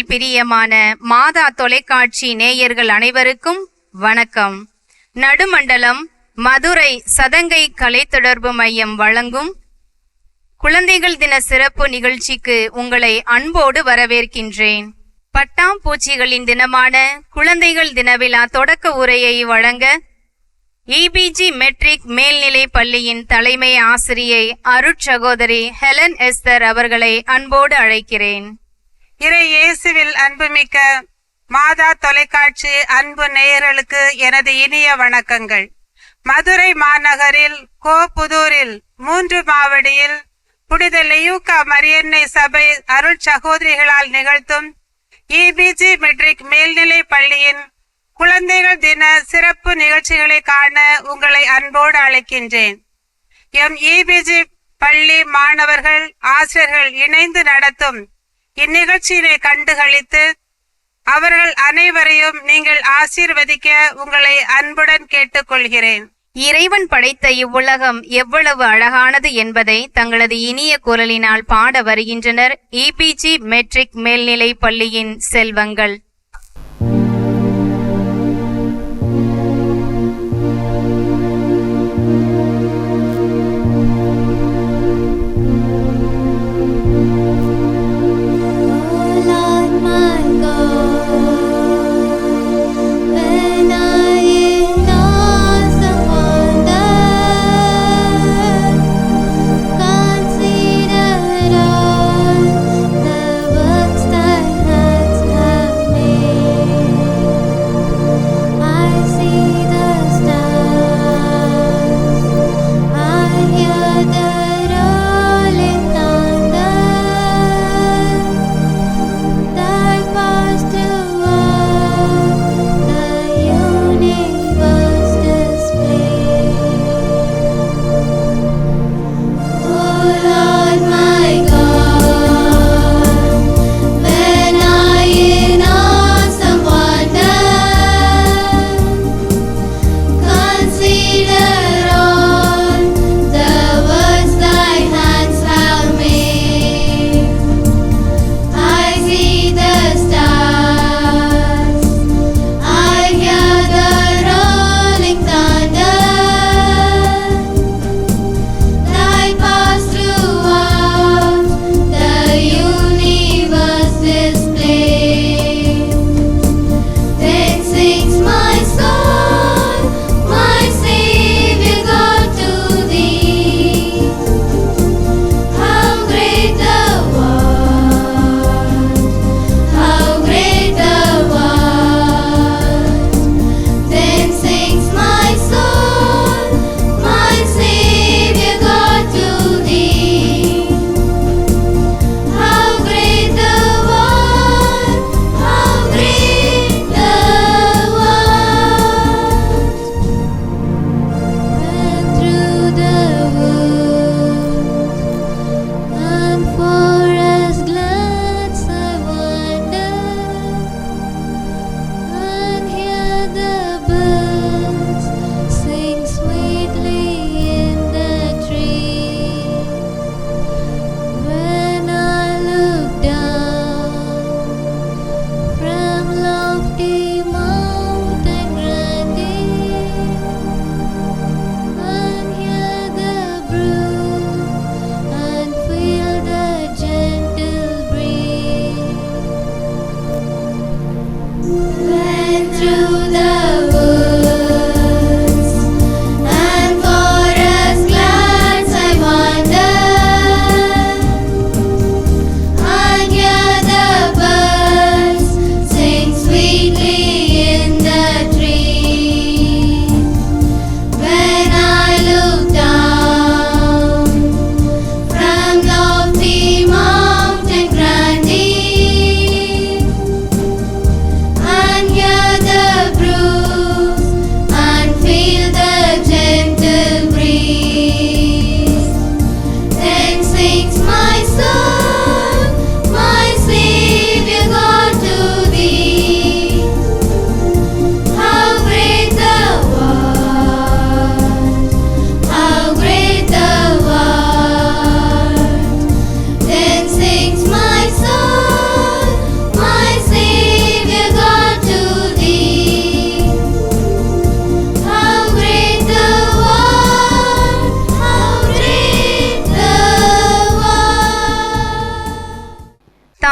இறையேசுவில் பிரியமான மாதா தொலைக்காட்சி நேயர்கள் அனைவருக்கும் வணக்கம். நடுமண்டலம் மதுரை சதங்கை கலை தொடர்பு மையம் வழங்கும் குழந்தைகள் தின சிறப்பு நிகழ்ச்சிக்கு உங்களை அன்போடு வரவேற்கின்றேன். பட்டாம்பூச்சிகளின் தினமான குழந்தைகள் தின விழா தொடக்க உரையை வழங்க இபிஜி மெட்ரிக் மேல்நிலை பள்ளியின் தலைமை ஆசிரியை அருட்சகோதரி ஹெலன் எஸ்தர் அவர்களை அன்போடு அழைக்கிறேன். இறை இயேசுவில் அன்புமிக்க மாதா தொலைக்காட்சி அன்பு நேயர்களுக்கு எனது இனிய வணக்கங்கள். மதுரை மாநகரில் கோபுதூரில் மூன்று மாவடியில் புனித லெயூக்கா மரியன்னை சபை அருள் சகோதரிகளால் நிகழ்த்தும் இபிஜி மெட்ரிக் மேல்நிலை பள்ளியின் குழந்தைகள் தின சிறப்பு நிகழ்ச்சிகளை காண உங்களை அன்போடு அழைக்கின்றேன். எம் இபிஜி பள்ளி மாணவர்கள் ஆசிரியர்கள் இணைந்து நடத்தும் இந்நிகழ்ச்சியினை கண்டுகளித்து அவர்கள் அனைவரையும் நீங்கள் ஆசீர்வதிக்க உங்களை அன்புடன் கேட்டுக்கொள்கிறேன். இறைவன் படைத்த இவ்வுலகம் எவ்வளவு அழகானது என்பதை தங்களது இனிய குரலினால் பாட வருகின்றனர் இபிஜி மெட்ரிக் மேல்நிலை பள்ளியின் செல்வங்கள்.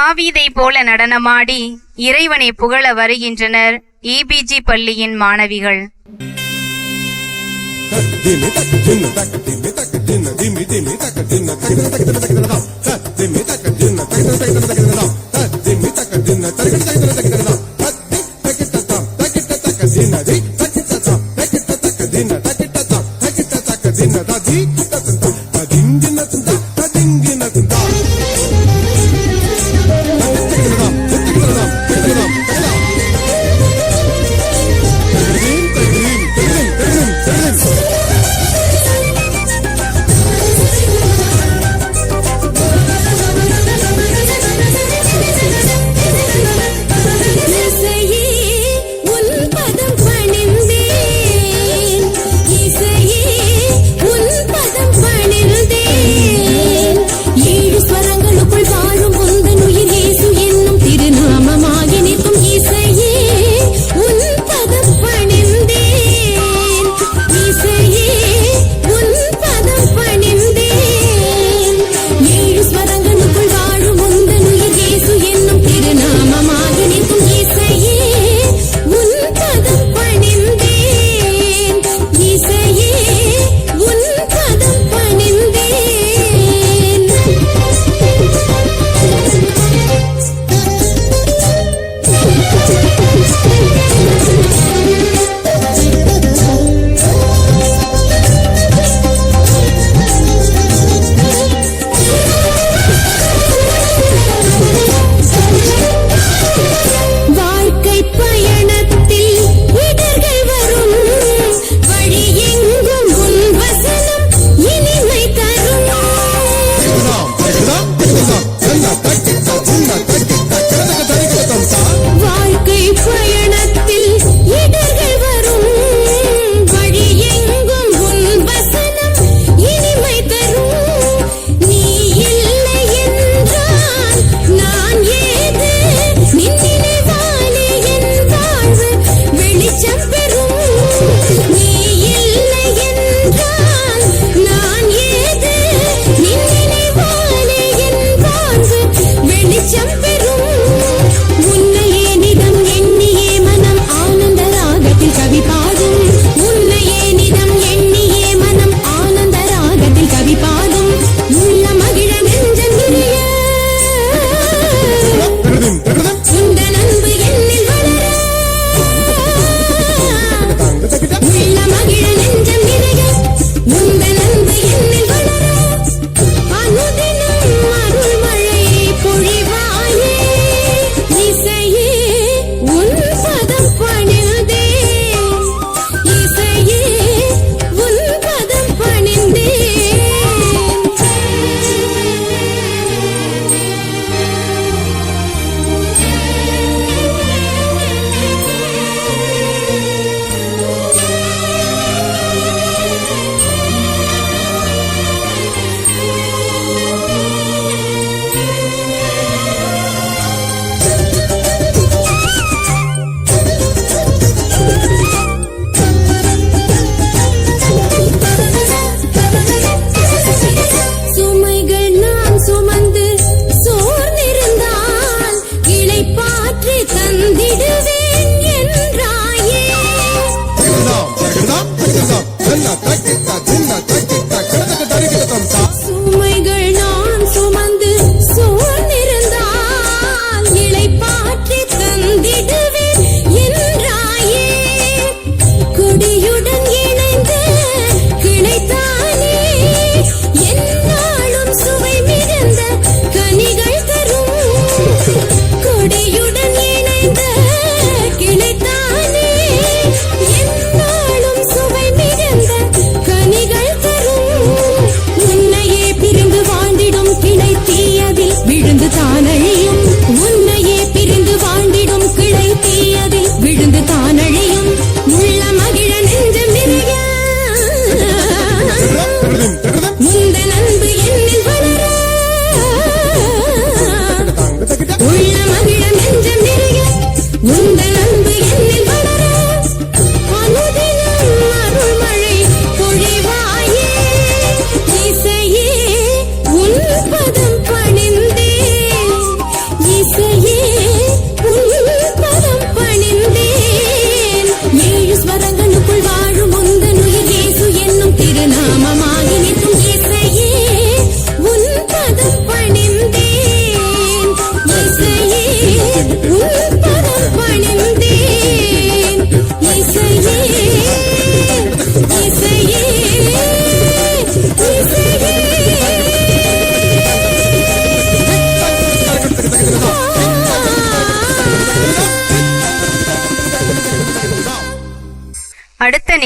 தாவீதை போல நடனமாடி இறைவனை புகழ வருகின்றனர் இபிஜி பள்ளியின் மாணவிகள் திமி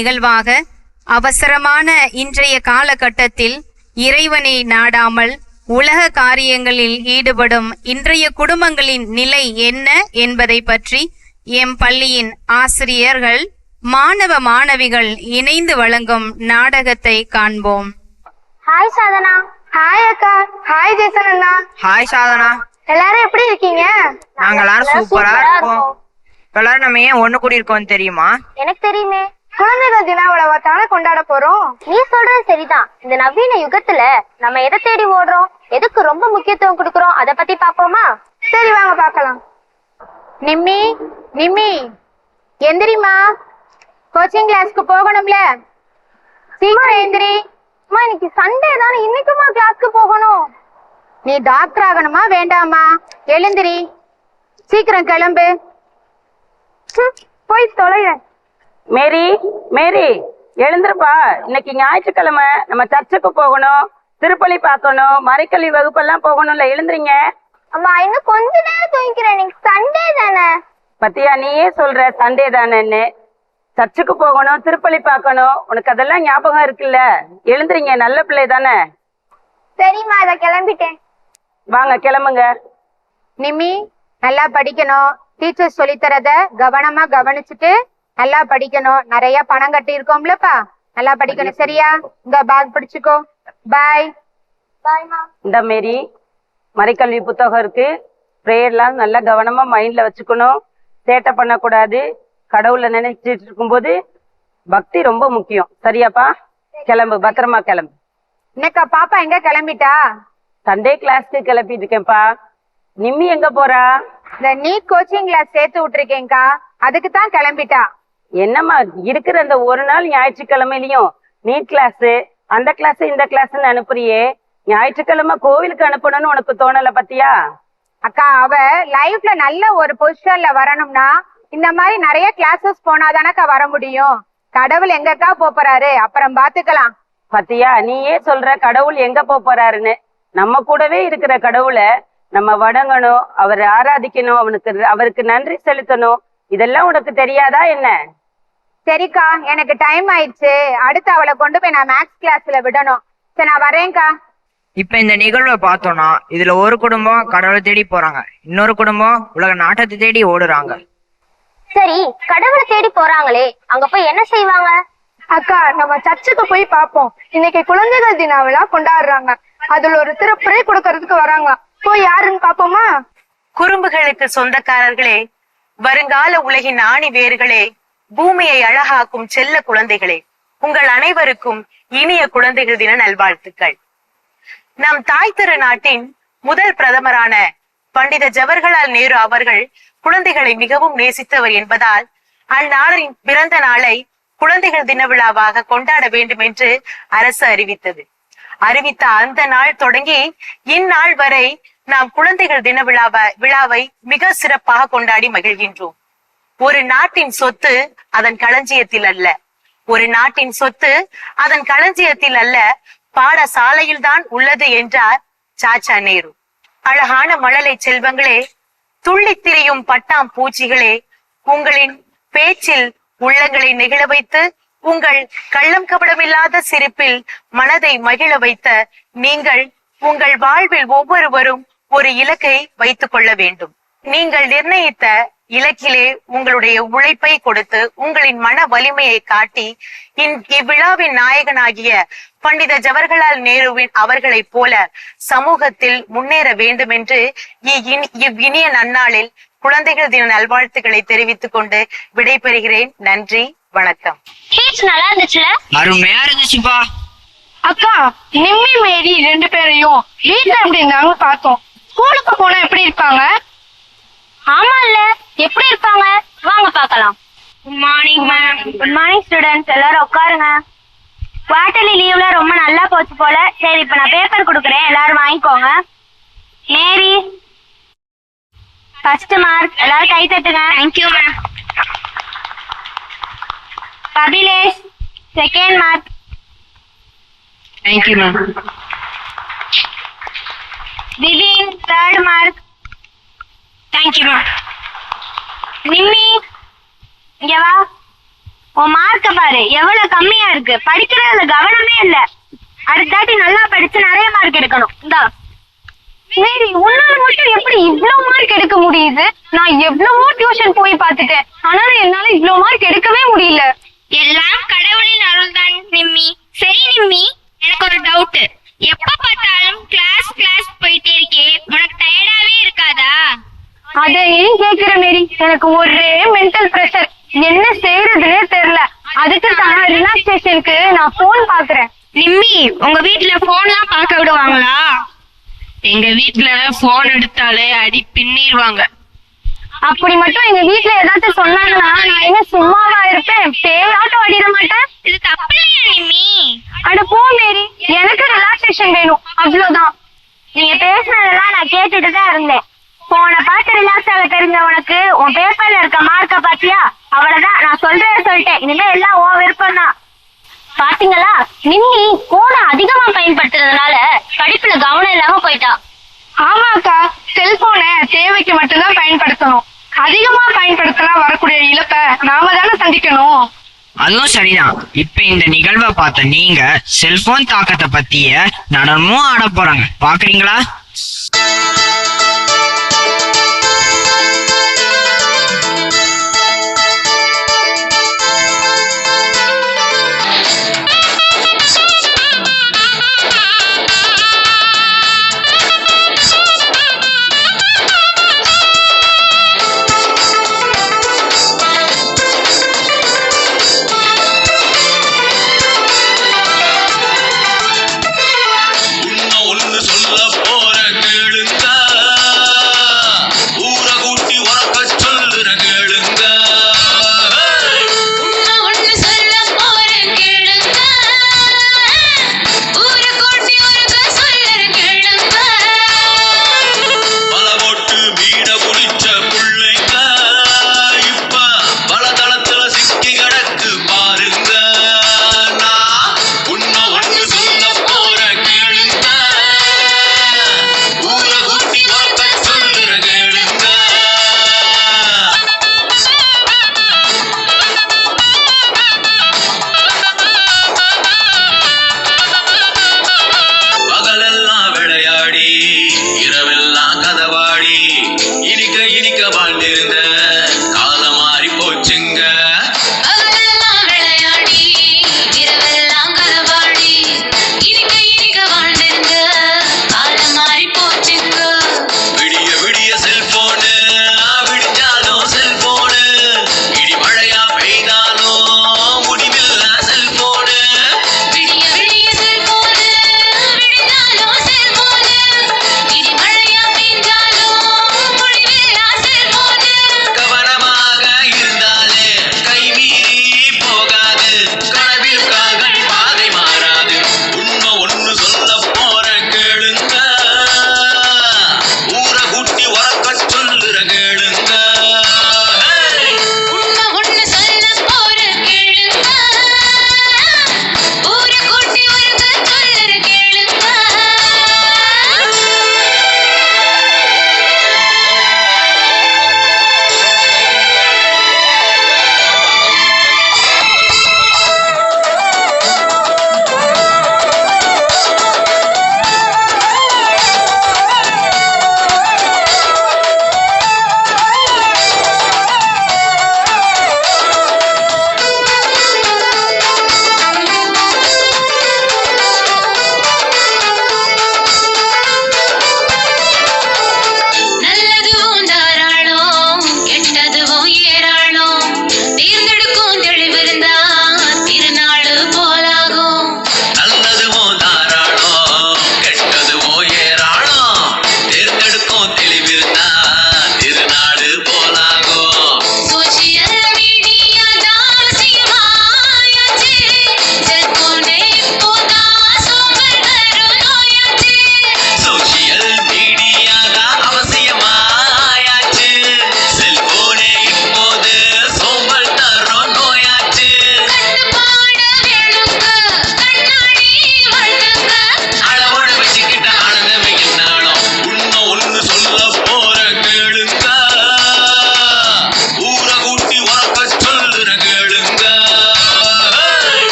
நிகழ்வாக அவசரமான இன்றைய காலகட்டத்தில் இறைவனை நாடாமல் உலக காரியங்களில் ஈடுபடும் இன்றைய குடும்பங்களின் நிலை என்ன என்பதை பற்றி எம் பள்ளியின் ஆசிரியர்கள் மாணவ மாணவிகள் இணைந்து வழங்கும் நாடகத்தை காண்போம். ஹாய் சாதனா. ஹாய் அக்கா. ஹாய் அண்ணா. ஹாய் சாதனா. எல்லாரும் எப்படி இருக்கீங்க? நாங்க எல்லாரும் சூப்பரா இருக்கோம். எல்லாரும் நம்ம ஏன் ஒண்ணு கூடி இருக்கோம் தெரியுமா? எனக்கு தெரியுமே. குழந்தைகள் தின விழாவை தானே கொண்டாட போறோம். நீ சொல்றது சரிதான். இந்த நவீன யுகத்துல நம்ம எதை தேடி ஓடுறோம்? எதுக்கு ரொம்ப முக்கியத்துவம் கொடுக்கறோம்? அத பத்தி பாப்போமா சரி வாங்க பார்க்கலாம். நிம்மி நிம்மி. எந்திரிமா கோச்சிங் கிளாஸ்க்கு போகணும்ல? சீக்கிரம் எந்திரி. அம்மா இன்னைக்கு சண்டே தானே. இன்னைக்குமா கிளாஸ்க்கு போகணும்? நீ டாக்டர் ஆகணுமா? வேண்டாமா எழுந்திரி. சீக்கிரம் கிளம்பு. போய் தொலைய மேரி மேரி எழுந்திருப்பா. இன்னைக்கு ஞாயிற்றுக்கிழமை நம்ம சர்ச்சுக்கு போகணும் திருப்பலி பார்க்கணும் மறைக்கல்வி வகுப்பெல்லாம் போகணும்ல எழுந்துறீங்க அம்மா இன்னும் கொஞ்ச நேரம் தூங்கிக்கிறேன். இன்னைக்கு சண்டே தானே? பத்தியா நீயே சொல்ற சண்டே தானேன்னு. சர்ச்சுக்கு போகணும் திருப்பலி பார்க்கணும். உனக்கு அதெல்லாம் ஞாபகம் இருக்குல்ல? எழுந்துறீங்க நல்ல பிள்ளை தானே. சரிம்மா இத கிளம்பிட்டேன். வாங்க கிளம்புங்க. நிம்மி நல்லா படிக்கணும். டீச்சர் சொல்லித்தரத கவனமா கவனிச்சுட்டு நல்லா படிக்கணும். நிறைய பணம் கட்டி இருக்கோம்லப்பா நல்லா படிக்கணும். சரியா? இந்த பேக் பிடிச்சுக்கோ. பாய் பாய்மா இந்த மேரி மறைக்கல்வி புத்தகம் இருக்கு. ப்ரேயர்லாம் நல்லா கவனமா மைண்ட்ல வச்சுக்கணும். சேட்டை பண்ணக்கூடாது. கடவுளை நினைச்சிட்டு இருக்கும்போது பக்தி ரொம்ப முக்கியம். சரியாப்பா? கிளம்பு. பத்திரமா கிளம்பு. என்னக்கா பாப்பா எங்க கிளம்பிட்டா? சண்டே கிளாஸ்க்கு கிளப்பிட்டு இருக்கேன்ப்பா. நிம்மி எங்க போறா? இந்த நீட் கோச்சிங் கிளாஸ் சேர்த்து விட்டுருக்கேன்க்கா. அதுக்கு தான் கிளம்பிட்டா. என்னம்மா இருக்கிற அந்த ஒரு நாள் ஞாயிற்றுக்கிழமையிலயும் நீட் கிளாஸ் அந்த கிளாஸ் இந்த கிளாஸ்ன்னு அனுப்புறியே. ஞாயிற்றுக்கிழமை கோவிலுக்கு அனுப்பணும்னு உனக்கு தோணல பத்தியா? அக்கா அவ லைஃப்ல நல்ல ஒரு பொசிஷன்ல வரணும்னா இந்த மாதிரி நிறைய கிளாஸஸ் போனாதானக்கா வர முடியும். கடவுள் எங்கக்கா போறாரு அப்புறம் பாத்துக்கலாம். பத்தியா நீயே சொல்ற கடவுள் எங்க போறாருன்னு நம்ம கூடவே இருக்கிற கடவுளை நம்ம வணங்கணும் அவரை ஆராதிக்கணும் அவனுக்கு அவருக்கு நன்றி செலுத்தணும். இதெல்லாம் உனக்கு தெரியாதா என்ன? சரிக்கா எனக்கு டைம் ஆயிடுச்சு. அடுத்து அவளை கொண்டு போய் நான் மேக்ஸ் கிளாஸ்ல விடணும். சரி நான் வரேன்க்கா. இப்ப இந்த நிகழ்வை பார்த்தோம்னா இதுல ஒரு குடும்பம் கடவுளை தேடி போறாங்க. இன்னொரு குடும்பம் உலக நாட்டத்தை தேடி ஓடுறாங்க. சரி கடவுளை தேடி போறாங்களே. அங்க போய் என்ன செய்வாங்க? அக்கா நம்ம சர்ச்சுக்கு போய் பாப்போம் இன்னைக்கு குழந்தைகள் தின விழா கொண்டாடுறாங்க. அதுல ஒரு திருப்புரை கொடுக்கறதுக்கு வராங்க. போய் யாருன்னு பாப்போமா குறும்புகளுக்கு சொந்தக்காரர்களே வருங்கால உலகின் ஆணி வேர்களே பூமியை அழகாக்கும் செல்ல குழந்தைகளே உங்கள் அனைவருக்கும் இனிய குழந்தைகள் தின நல்வாழ்த்துக்கள். நம் தாய் திரு நாட்டின் முதல் பிரதமரான பண்டித ஜவஹர்லால் நேரு அவர்கள் குழந்தைகளை மிகவும் நேசித்தவர் என்பதால் அந்நாளின் பிறந்த நாளை குழந்தைகள் தின விழாவாக கொண்டாட வேண்டும் என்று அரசு அறிவித்தது. அறிவித்த அந்த நாள் தொடங்கி இந்நாள் வரை நாம் குழந்தைகள் தின விழாவை விழாவை மிக சிறப்பாக கொண்டாடி மகிழ்கின்றோம். ஒரு நாட்டின் சொத்து அதன் களஞ்சியத்தில் அல்ல. ஒரு நாட்டின் சொத்து அதன் களஞ்சியத்தில் அல்ல. பாடசாலையில் தான் உள்ளது என்றார் சாச்சா நேரு. அழகான மழலை செல்வங்களே துள்ளித் திரியும் பட்டாம் பூச்சிகளே உங்களின் பேச்சில் உள்ளங்களை நெகிழ வைத்து உங்கள் கள்ளம் கபடமில்லாத சிரிப்பில் மனதை மகிழ வைத்த நீங்கள் உங்கள் வாழ்வில் ஒவ்வொருவரும் ஒரு இலக்கை வைத்துக் கொள்ள வேண்டும். நீங்கள் நிர்ணயித்த இலக்கிலே உங்களுடைய உழைப்பை கொடுத்து உங்களின் மன வலிமையை காட்டி இவ்விழாவின் நாயகனாகிய பண்டித ஜவஹர்லால் நேருவின் அவர்களைப் போல சமூகத்தில் முன்னேற வேண்டும் என்று இவ்வினிய நன்னாளில் குழந்தைகள் தின நல்வாழ்த்துக்களை தெரிவித்துக் கொண்டு விடைபெறுகிறேன். நன்றி வணக்கம். நல்லா இருந்துச்சுல? அருமையா இருந்துச்சுப்பா. அக்கா நிம்மி மேரி ரெண்டு பேரையும் வீட்ல எப்படி இருந்தாங்க பார்த்தோம். ஸ்கூலுக்கு போனா எப்படி இருப்பாங்க? ஆமா இல்ல எப்படி இருப்பாங்க வாங்க பார்க்கலாம். Good morning ma'am good morning students எல்லாரும் உட்காருங்க. குவார்டர்லி லீவ்ல ரொம்ப நல்லா போச்சு போல. சரி இப்ப நான் பேப்பர் கொடுக்குறேன். எல்லாரும் வாங்கிக்கோங்க. மேரி ஃபர்ஸ்ட் மார்க் எல்லாரும் கை தட்டுங்க. Thank you ma'am Kapilesh second mark thank you ma'am திடீன் third mark thank you ma'am Nimmi இங்க வா. உன் மார்க்க பாரு எவ்வளவு கம்மியா இருக்கு. படிக்கிறதுல கவனமே இல்ல. அடுத்தாட்டி நல்லா படிச்சு நிறைய மார்க் எடுக்கணும். இந்தா. மேரி உன்னால மட்டும் எப்படி இவ்வளவு மார்க் எடுக்க முடியுது? நான் எவ்வளவோ டியூஷன் போய் பார்த்துட்டேன். ஆனாலும் என்னால இவ்வளவு மார்க் எடுக்கவே முடியல. எல்லாம் கடவுளின் அருள்தான் நிம்மி. சரி நிம்மி எனக்கு ஒரு டவுட் எப்ப பார்த்தாலும் கிளாஸ் கிளாஸ் போயிட்டே இருக்கே உனக்கு டயர்டாவே இருக்காதா அத ஏன் கேக்குற மேரி எனக்கு ஒரே மென்டல் பிரஷர் என்ன செய்யறதுனே தெரியல அதுக்கு தான் ரிலாக்ஸேஷனுக்கு நான் போன் பாக்குறேன். நிம்மி உங்க வீட்ல போன்லாம் பார்க்க விடுவாங்களா? எங்க வீட்ல போன் எடுத்தாலே அடி பின்னிடுவாங்க அப்படி மட்டும் எங்க வீட்ல ஏதாச்சும் சொன்னாங்கன்னா நான் என்ன சும்மாவா இருப்பேன்? பேயாட்டம் ஆடிட மாட்டேன். இது தப்பு இல்லையா நிம்மி? அட போ மேரி. எனக்கு ரிலாக்ஸேஷன் வேணும். அவ்வளவுதான். நீங்க பேசுனதெல்லாம் நான் கேட்டுட்டு தான் இருந்தேன். போன பார்த்து ரிலாக்ஸ் ஆக தெரிஞ்ச உனக்கு உன் பேப்பர்ல இருக்க மார்க்க பாத்தியா? அவ்வளவுதான். நான் சொல்றேன் சொல்லிட்டேன். இனிமே எல்லாம் உன் விருப்பம் தான். பாத்தீங்களா? நிம்மி போன அதிகமா பயன்படுத்துறதுனால படிப்புல கவனம் இல்லாம போயிட்டா. ஆமாக்கா. செல்போனை தேவைக்கு மட்டும்தான் பயன்படுத்தணும். அதிகமா பயன்படுத்தினா வரக்கூடிய இழப்பை நாம தானே சந்திக்கணும். அதுவும் சரிதான். இப்ப இந்த நிகழ்வை பார்த்த நீங்க செல்போன் தாக்கத்தை பத்திய நடனமும் ஆட போறாங்க. பாக்குறீங்களா?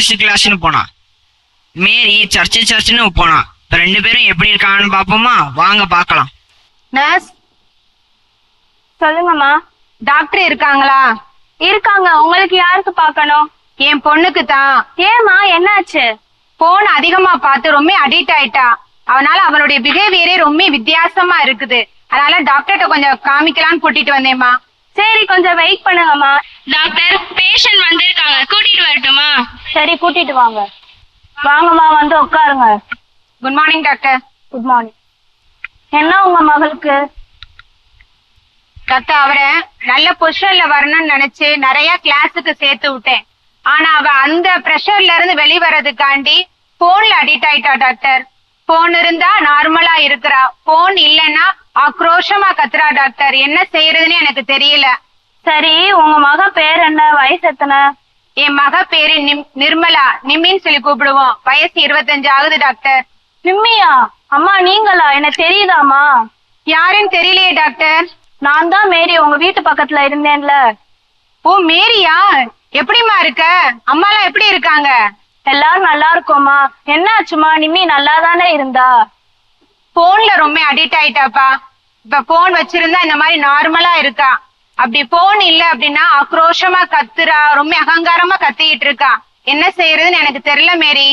கிளாஸ் கிளாஸ்னு போனான். மேரி சர்ச்சு சர்ச்சுன்னு போனான். இப்போ ரெண்டு பேரும் எப்படி இருக்காங்கன்னு பார்ப்போமா? வாங்க பார்க்கலாம். நர்ஸ் சொல்லுங்கம்மா. டாக்டர் இருக்காங்களா? இருக்காங்க. உங்களுக்கு யாருக்கு பார்க்கணும்? என் பொண்ணுக்கு தான். ஏமா என்னாச்சு? போன் அதிகமா பார்த்து ரொம்ப அடிக்ட் ஆயிட்டா. அவனால அவனுடைய பிஹேவியரே ரொம்ப வித்தியாசமா இருக்குது. அதனால டாக்டர்கிட்ட கொஞ்சம் காமிக்கலாம்னு கூட்டிட்டு வந்தேம்மா. சரி கொஞ்சம் வெயிட் பண்ணுங்கம்மா. டாக்டர் பேஷண்ட் வந்திருக்காங்க. கூட்டிட்டு வரட்டுமா? சரி கூட்டிட்டு வாங்க. வாங்கம்மா வந்து உட்காருங்க. Good morning doctor good morning என்ன உங்க மகளுக்கு? டாக்டர் அவரை நல்ல பொசிஷன்ல வரணும்னு நினைச்சு நிறைய கிளாஸுக்கு சேர்த்து விட்டேன். ஆனா அவ அந்த பிரஷர்ல இருந்து வெளிவரதுக்காண்டி போன்ல அடிக்ட் ஆயிட்டா டாக்டர் போன் இருந்தா நார்மலா இருக்கிறா. போன் இல்லைன்னா ஆக்ரோஷமா கத்துறா டாக்டர் என்ன செய்யறதுன்னு எனக்கு தெரியல. சரி உங்க மக பேர் என்ன? வயசு எத்தனை? என் மக பேரு நிம்- நிர்மலா. நிம்மின்னு சொல்லி கூப்பிடுவோம். வயசு இருபத்தஞ்சு ஆகுது டாக்டர் நிம்மியா? அம்மா நீங்களா? எனக்கு தெரியுதாம்மா? யாருன்னு தெரியலையே டாக்டர் நான் தான் மேரி. உங்க வீட்டு பக்கத்துல இருந்தேன்ல. ஓ மேரியா? எப்படிம்மா இருக்க? அம்மாலாம் எப்படி இருக்காங்க? எல்லாரும் நல்லா இருக்கோமா என்ன ஆச்சுமா நிம்மி நல்லா தானே இருந்தா? போன்ல ரொம்ப அடிக்ட் ஆயிட்டாப்பா. இப்ப போன் வச்சிருந்தா இந்த மாதிரி நார்மலா இருக்கா? அப்படி போன் இல்ல அப்படின்னா ஆக்ரோஷமா கத்துறா ரொம்ப அகங்காரமா கத்திக்கிட்டு இருக்கா. என்ன செய்யறதுன்னு எனக்கு தெரியல மேரி.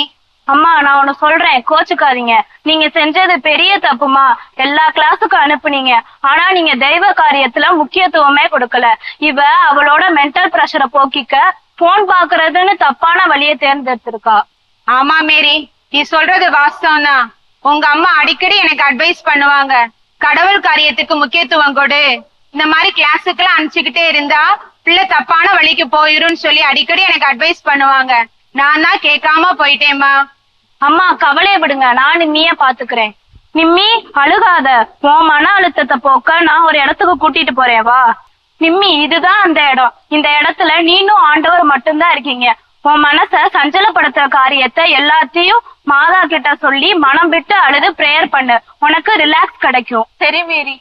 அம்மா நான் ஒண்ணு சொல்றேன். கோச்சுக்காதீங்க. நீங்க செஞ்சது பெரிய தப்புமா? எல்லா கிளாஸுக்கும் அனுப்புனீங்க. ஆனா நீங்க தெய்வ காரியத்துல முக்கியத்துவமே கொடுக்கல. இவ அவளோட மென்டல் பிரஷரை போக்கிக்க போன் பாக்குறதுன்னு தப்பான வழியை தேர்ந்தெடுத்திருக்கா. ஆமா மேரி. நீ சொல்றது வாஸ்தவம் தான் உங்க அம்மா அடிக்கடி எனக்கு அட்வைஸ் பண்ணுவாங்க. கடவுள் காரியத்துக்கு முக்கியத்துவம் கொடு. இந்த மாதிரி கிளாஸுக்கெல்லாம் அனுப்பிச்சுக்கிட்டே இருந்தா பிள்ளை தப்பான வழிக்கு போயிரும்னு சொல்லி அடிக்கடி எனக்கு அட்வைஸ் பண்ணுவாங்க. நான் தான் கேட்காம போயிட்டேம்மா. அம்மா கவலைய விடுங்க நான் நிம்மிய பாத்துக்கிறேன். நிம்மி அழுகாத. உன் மன அழுத்தத்தை போக்க நான் ஒரு இடத்துக்கு கூட்டிட்டு போறேன். வா. நிம்மி இதுதான் அந்த இடம். இந்த இடத்துல நீனும் ஆண்டவர் மட்டும்தான் இருக்கீங்க. உன் மனச சஞ்சலப்படுத்துற காரியத்தை எல்லாத்தையும் மாதா கிட்ட சொல்லி மனம் விட்டு அழுது பிரேயர் பண்ணு. உனக்கு ரிலாக்ஸ் கிடைக்கும். சரி மேரி.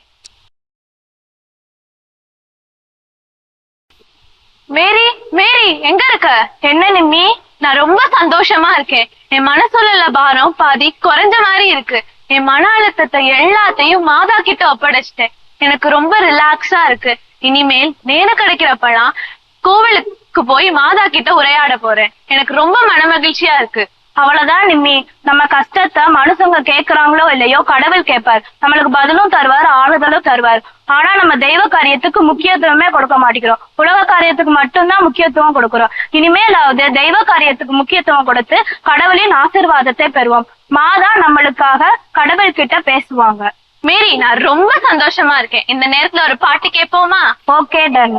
மேரி மேரி எங்க இருக்க? என்ன நிம்மி? நான் ரொம்ப சந்தோஷமா இருக்கேன். என் மனசுல பாரம் பாதி குறைஞ்ச மாதிரி இருக்கு. என் மன அழுத்தத்தை எல்லாத்தையும் மாதா கிட்ட ஒப்படைச்சிட்டேன். எனக்கு ரொம்ப ரிலாக்ஸா இருக்கு. இனிமேல் நேரம் கிடைக்கிறப்பெல்லாம் கோவிலுக்கு போய் மாதா கிட்ட உரையாட போறேன். எனக்கு ரொம்ப மன மகிழ்ச்சியா இருக்கு. அவ்வளவுதான் நிம்மி. நம்ம கஷ்டத்தை மனுஷங்க கேக்குறாங்களோ இல்லையோ கடவுள் கேட்பார் நம்மளுக்கு பதிலும் தருவார் ஆறுதலும் தருவார். ஆனா நம்ம தெய்வ காரியத்துக்கு முக்கியத்துவமே கொடுக்க மாட்டேங்கிறோம். உலக காரியத்துக்கு மட்டும்தான் முக்கியத்துவம் கொடுக்கிறோம். இனிமேலாவது தெய்வ காரியத்துக்கு முக்கியத்துவம் கொடுத்து கடவுளின் ஆசீர்வாதத்தை பெறுவோம். மாதா நம்மளுக்காக கடவுள் கிட்ட பேசுவாங்க. மேரி நான் ரொம்ப சந்தோஷமா இருக்கேன். இந்த நேரத்துல ஒரு பாட்டு கேட்போமா ஓகே டன்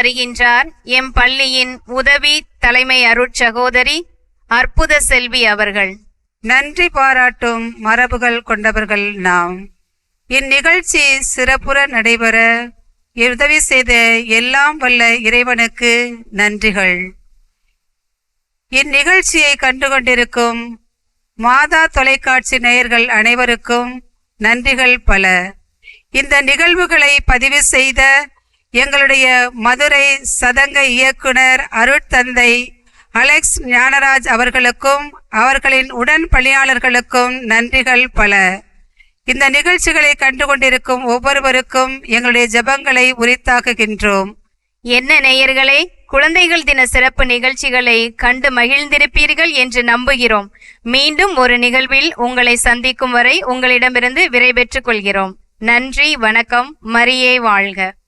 வருகின்றார். எம் பள்ளியின் உதவி தலைமை அருட்சகோதரி அற்புத செல்வி அவர்கள். நன்றி பாராட்டும் மரபுகள் கொண்டவர்கள் நாம். இந்நிகழ்ச்சி சிறப்புற நடைபெற உதவி செய்த எல்லாம் வல்ல இறைவனுக்கு நன்றிகள். இந்நிகழ்ச்சியை கண்டுகொண்டிருக்கும் மாதா தொலைக்காட்சி நேயர்கள் அனைவருக்கும் நன்றிகள் பல. இந்த நிகழ்வுகளை பதிவு செய்த எங்களுடைய மதுரை சதங்க இயக்குனர் அருட்தந்தை அலெக்ஸ் ஞானராஜ் அவர்களுக்கும் அவர்களின் உடன் பணியாளர்களுக்கும் நன்றிகள் பல. இந்த நிகழ்ச்சிகளை கண்டுகொண்டிருக்கும் ஒவ்வொருவருக்கும் எங்களுடைய ஜெபங்களை உரித்தாக்குகின்றோம். என்ன நேயர்களே குழந்தைகள் தின சிறப்பு நிகழ்ச்சிகளை கண்டு மகிழ்ந்திருப்பீர்கள் என்று நம்புகிறோம். மீண்டும் ஒரு நிகழ்வில் உங்களை சந்திக்கும் வரை உங்களிடமிருந்து விடைபெற்றுக் கொள்கிறோம். நன்றி வணக்கம் மரியே வாழ்க.